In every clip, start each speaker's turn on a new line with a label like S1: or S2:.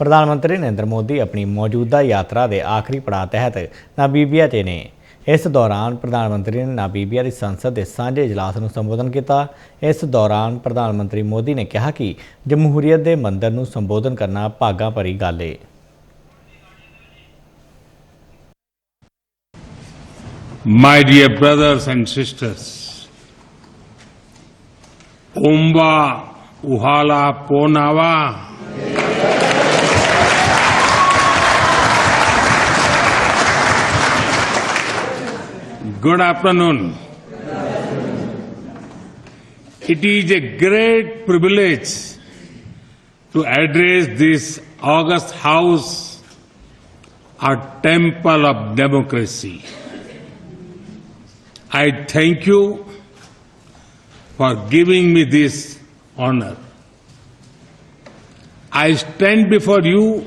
S1: ਪ੍ਰਧਾਨ ਮੰਤਰੀ ਨਰਿੰਦਰ ਮੋਦੀ ਆਪਣੀ ਮੌਜੂਦਾ ਯਾਤਰਾ ਦੇ ਆਖਰੀ ਪੜਾਅ ਤਹਿਤ ਨਾਮੀਬੀਆ 'ਚ ਨੇ ਇਸ ਦੌਰਾਨ ਪ੍ਰਧਾਨ ਮੰਤਰੀ ਨੇ ਨਾਮੀਬੀਆ ਦੀ ਸੰਸਦ ਦੇ ਸਾਂਝੇ ਇਜਲਾਸ ਨੂੰ ਸੰਬੋਧਨ ਕੀਤਾ ਇਸ ਦੌਰਾਨ ਪ੍ਰਧਾਨ ਮੰਤਰੀ ਮੋਦੀ ਨੇ ਕਿਹਾ ਕਿ ਜਮਹੂਰੀਅਤ ਦੇ ਮੰਦਰ ਨੂੰ ਸੰਬੋਧਨ ਕਰਨਾ ਭਾਗਾਂ ਭਰੀ ਗੱਲ ਏ
S2: My dear brothers and sisters, Umba Uhala Ponawa. Good afternoon. It is a great privilege to address this august house, a temple of democracy. I thank you for giving me this honor. I stand before you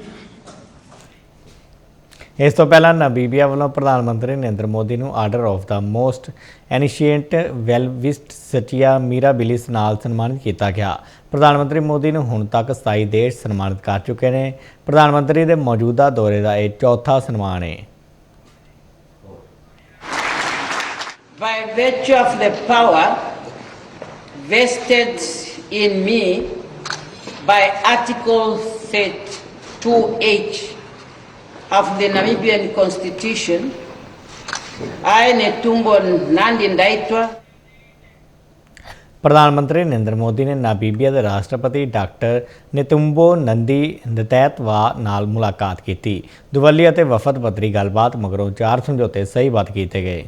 S1: ਇਸ ਤੋਂ ਪਹਿਲਾਂ Namibia ਵੱਲੋਂ ਪ੍ਰਧਾਨ ਮੰਤਰੀ ਨਰਿੰਦਰ ਮੋਦੀ ਨੂੰ order of the most ancient Welwitschia mirabilis ਨਾਲ ਸਨਮਾਨਿਤ ਕੀਤਾ ਗਿਆ। ਪ੍ਰਧਾਨ ਮੰਤਰੀ ਮੋਦੀ ਨੂੰ ਹੁਣ ਤੱਕ 27 ਦੇਸ਼ ਸਨਮਾਨਿਤ ਕਰ ਚੁੱਕੇ ਨੇ। ਪ੍ਰਧਾਨ ਮੰਤਰੀ ਦੇ ਮੌਜੂਦਾ ਦੌਰੇ ਦਾ ਇਹ ਚੌਥਾ ਸਨਮਾਨ ਹੈ
S3: by virtue of the power vested in me by Article 2H of the Namibian Constitution, I, Netumbo Nandi Ndaitwa,
S1: ਪ੍ਰਧਾਨ ਮੰਤਰੀ ਨਰਿੰਦਰ ਮੋਦੀ ਨੇ ਨਾਮੀਬੀਆ ਦੇ ਰਾਸ਼ਟਰਪਤੀ ਡਾਕਟਰ ਨਿਤੁੰਬੋ ਨੰਦੀ ਨਤੈਤਵਾ ਨਾਲ ਮੁਲਾਕਾਤ ਕੀਤੀ ਦੁਵੱਲੀ ਅਤੇ ਵਫਦ ਪੱਧਰੀ ਗੱਲਬਾਤ ਮਗਰੋਂ ਚਾਰ ਸਮਝੌਤੇ ਸਹੀਬੱਧ ਕੀਤੇ ਗਏ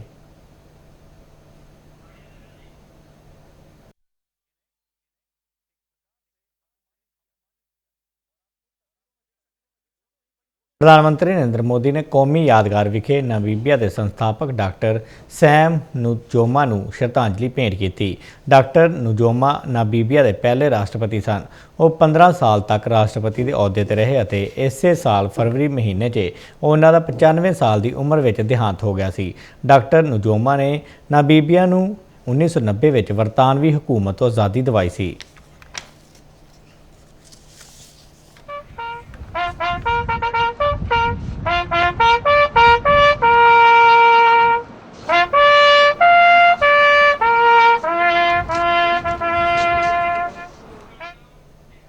S1: ਪ੍ਰਧਾਨ ਮੰਤਰੀ ਨਰਿੰਦਰ ਮੋਦੀ ਨੇ ਕੌਮੀ ਯਾਦਗਾਰ ਵਿਖੇ ਨਾਮੀਬੀਆ ਦੇ ਸੰਸਥਾਪਕ ਡਾਕਟਰ ਸੈਮ ਨੂਜੋਮਾ ਨੂੰ ਸ਼ਰਧਾਂਜਲੀ ਭੇਂਟ ਕੀਤੀ। ਡਾਕਟਰ ਨੂਜੋਮਾ ਨਾਮੀਬੀਆ ਦੇ ਪਹਿਲੇ ਰਾਸ਼ਟਰਪਤੀ ਸਨ। ਉਹ 15 ਸਾਲ ਤੱਕ ਰਾਸ਼ਟਰਪਤੀ ਦੇ ਅਹੁਦੇ ਤੇ ਰਹੇ ਅਤੇ ਇਸੇ ਸਾਲ ਫਰਵਰੀ ਮਹੀਨੇ 'ਚ ਉਹਨਾਂ ਦਾ 95 ਸਾਲ ਦੀ ਉਮਰ ਵਿੱਚ ਦੇਹਾਂਤ ਹੋ ਗਿਆ ਸੀ। ਡਾਕਟਰ ਨੂਜੋਮਾ ਨੇ ਨਾਮੀਬੀਆ ਨੂੰ 1990 ਵਿੱਚ ਵਰਤਾਨਵੀ ਹਕੂਮਤ ਤੋਂ ਆਜ਼ਾਦੀ ਦਿਵਾਈ ਸੀ।